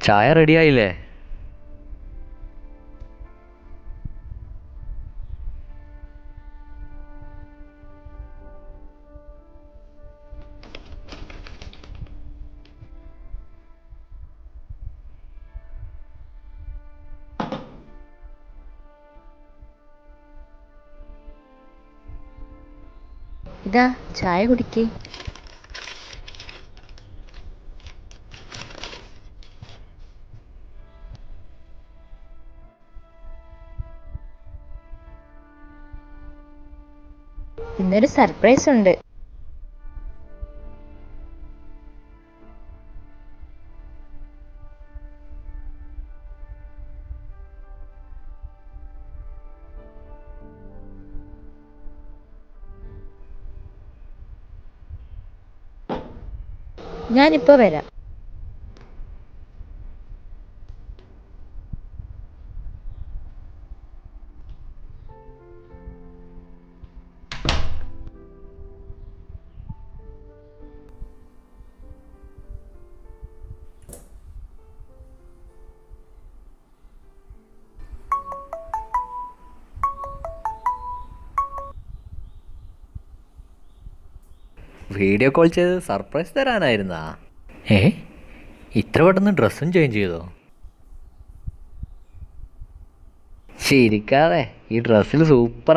ചായ റെഡിയായില്ലേ ഇതാ ചായ കുടിക്കേ. ഇന്നൊരു സർപ്രൈസ് ഉണ്ട്. ഞാനിപ്പോ വരാം. വീഡിയോ കോൾ ചെയ്ത് സർപ്രൈസ് തരാനായിരുന്നാ? ഏ? ഇത്ര പെട്ടെന്ന് ഡ്രസ്സും ചേഞ്ച് ചെയ്തോ? ശരിക്കാതെ ഈ ഡ്രസ്സിൽ സൂപ്പർ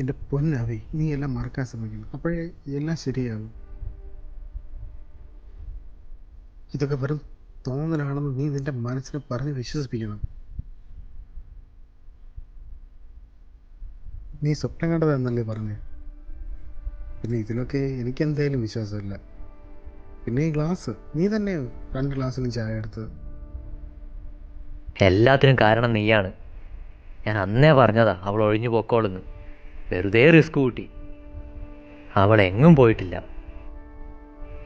എന്റെ പൊന്നവി നീ എല്ലാം മറക്കാൻ ശ്രമിക്കുന്നു അപ്പോഴേ എല്ലാം ശരിയാകും. ഇതൊക്കെ വെറും തോന്നലാണെന്ന് നീ നിന്റെ മനസ്സിനെ പറഞ്ഞ് വിശ്വസിപ്പിക്കണം. നീ സ്വപ്നം കണ്ടതെന്നല്ലേ പറഞ്ഞു? പിന്നെ ഇതിലൊക്കെ എനിക്കെന്തായാലും വിശ്വാസമില്ല. പിന്നെ ഈ ഗ്ലാസ് നീ തന്നെ രണ്ട് ഗ്ലാസ്സിലും ചായ എടുത്തത് എല്ലാത്തിനും കാരണം നീയാണ്. ഞാൻ അന്നേ പറഞ്ഞതാ അവൾ ഒഴിഞ്ഞു പൊക്കോളുന്ന്. വെറുതെ റിസ്ക് കൂട്ടി. അവൾ എങ്ങും പോയിട്ടില്ല.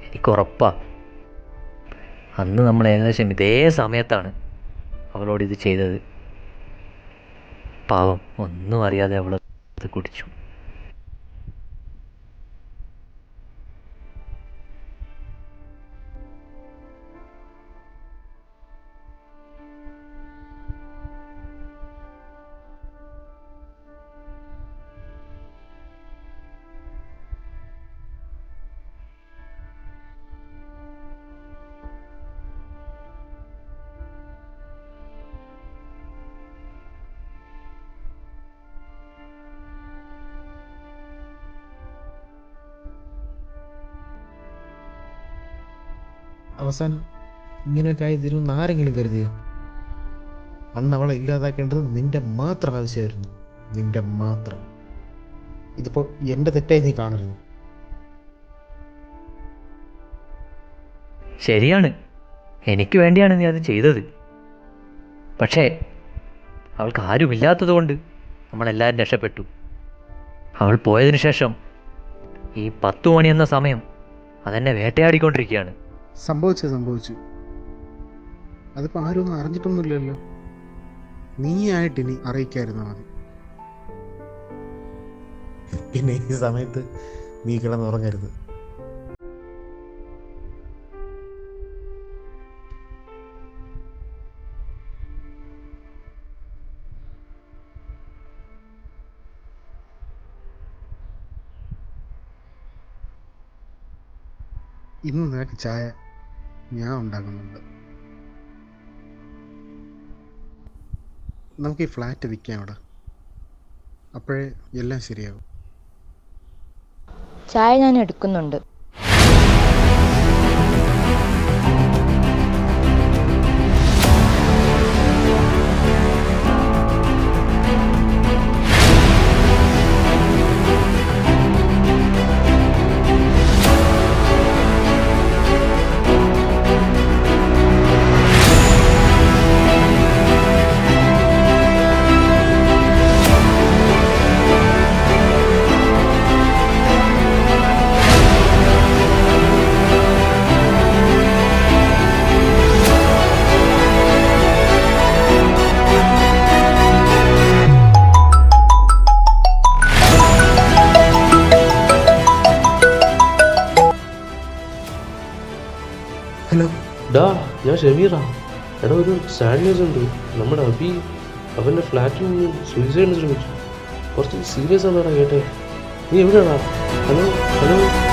എനിക്കുറപ്പാ. അന്ന് നമ്മൾ ഏകദേശം ഇതേ സമയത്താണ് അവളോട് ഇത് ചെയ്തത്. പാവം ഒന്നും അറിയാതെ അവൾ കുടിച്ചു. അവസാനം ഇങ്ങനെയൊക്കെ ആയി തരുമെന്ന് ആരെങ്കിലും കരുതിയോ? അന്ന് അവളെ ഇല്ലാതാക്കേണ്ടത് നിന്റെ മാത്രം ആവശ്യമായിരുന്നു. നിന്റെ മാത്രം. ഇതിപ്പോൾ എന്റെ തെറ്റായി നീ കാണരുത്. ശരിയാണ്. എനിക്ക് വേണ്ടിയാണ് നീ അത് ചെയ്തത്. പക്ഷേ അവൾക്ക് ആരുമില്ലാത്തത് കൊണ്ട് നമ്മളെല്ലാവരും രക്ഷപ്പെട്ടു. അവൾ പോയതിനു ശേഷം ഈ പത്തു മണി എന്ന സമയം അതെന്നെ വേട്ടയാടിക്കൊണ്ടിരിക്കുകയാണ്. സംഭവിച്ചു സംഭവിച്ചു. അതിപ്പോൾ ആരും ഒന്നും അറിഞ്ഞിട്ടൊന്നുമില്ലല്ലോ. നീ ആയിട്ട് ഇനി അറിയിക്കായിരുന്നു മതി. പിന്നെ ഈ സമയത്ത് നീ കിടന്നുറങ്ങരുത്. ഇന്ന് നിനക്ക് ചായ ഞാൻ ഉണ്ടാക്കുന്നുണ്ട്. നമുക്ക് ഈ ഫ്ലാറ്റ് വിൽക്കാം അവിടെ. അപ്പോഴേ എല്ലാം ശരിയാകും. ചായ ഞാൻ എടുക്കുന്നുണ്ട്. ഡാ ഞാൻ ഷമീറാ. എടാ ഒരു സാഡ് ന്യൂസ് ഉണ്ട്. നമ്മുടെ അബി അവന്റെ ഫ്ലാറ്റിൽ നിന്ന് സൂയിസൈഡിന് ശ്രമിച്ചു. കുറച്ച് സീരിയസ് ആണെടാ കേട്ടെ നീ എവിടെയാടാ? Hello hello.